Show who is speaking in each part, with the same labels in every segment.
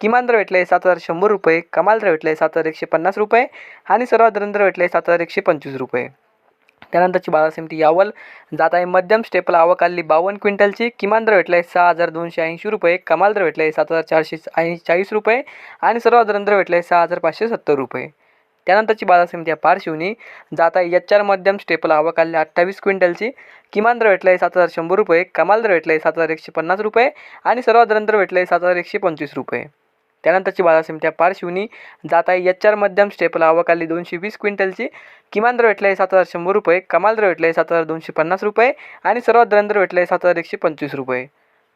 Speaker 1: किमान दर भेटले सात हजार शंभर रुपये कमाल दर आहे सात हजार एकशे पन्नास रुपये आणि सर्वात दर भेटलं आहे सात हजार एकशे पंचवीस रुपये. त्यानंतरची बाजार समिती यावल. जात आहे मध्यम स्टेपला आवक आली बावन्न क्विंटलची. किमान दर भेटले सहा हजार दोनशे ऐंशी रुपये कमाल दर भेटले सात हजार चारशे ऐंशी चाळीस रुपये आणि सर्वात दर भेटलं आहे सहा हजार पाचशे सत्तर रुपये. त्यानंतरची बाजार समिती आहे पारशिवनी जात आहे एच आर मध्यम स्टेपला आवक आली अठ्ठावीस क्विंटलची. किमान दर भेटला आहे सात हजार शंभर रुपये कमाल दर भेटला आहे सात हजार एकशे पन्नास रुपये आणि सर्वात दर दर भेटले आहे सात हजार एकशे पंचवीस रुपये. त्यानंतरची बाजार समित्या पारशिवनी जात आहे. एच आर मध्यम स्टेपला आवक आली दोनशे वीस क्विंटलची. किमान दर भेटले आहे सात हजार शंभर रुपये. कमाल दर भेटले आहे सात हजार दोनशे पन्नास रुपये. आणि सर्वात दर दर भेटले आहे सात हजार एकशे पंचवीस रुपये.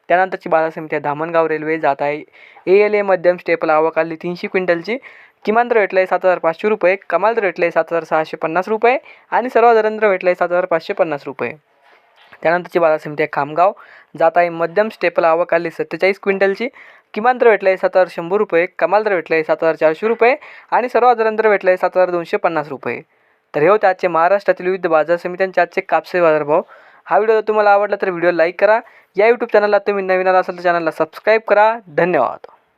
Speaker 1: त्यानंतरची बाजार समिती आहे धामणगाव रेल्वे जात आहे. ए एल ए मध्यम स्टेपला आवक तीनशे क्विंटलची. किमान दर भेटले आहे सात हजार पाचशे रुपये. कमाल दर भेटले आहे सात हजार सहाशे पन्नास रुपये. आणि सर्वात दरंदर दर भेटले आहे सात हजार पाचशे पन्नास रुपये. त्यानंतरची बाजार समिती आहे खामगाव जात आहे. मध्यम स्टेपला आवक आली सत्तेचाळीस क्विंटलची. किमान दर भेटलं आहे सात हजार शंभर रुपये कमाल दर भेटलं आहे सात हजार चारशे रुपये आणि सर्वात दर दर भेटलं आहे सात हजार दोनशे पन्नास रुपये. तर हे होते आजचे महाराष्ट्रातील विविध बाजार समित्यांचे आजचे कापसे बाजारभाव हा व्हिडिओ जर तुम्हाला आवडला तर व्हिडिओ लाईक करा. या यूट्यूब चॅनलला तुम्ही नवीन आला असाल तर चॅनलला सबस्क्राईब करा. धन्यवाद.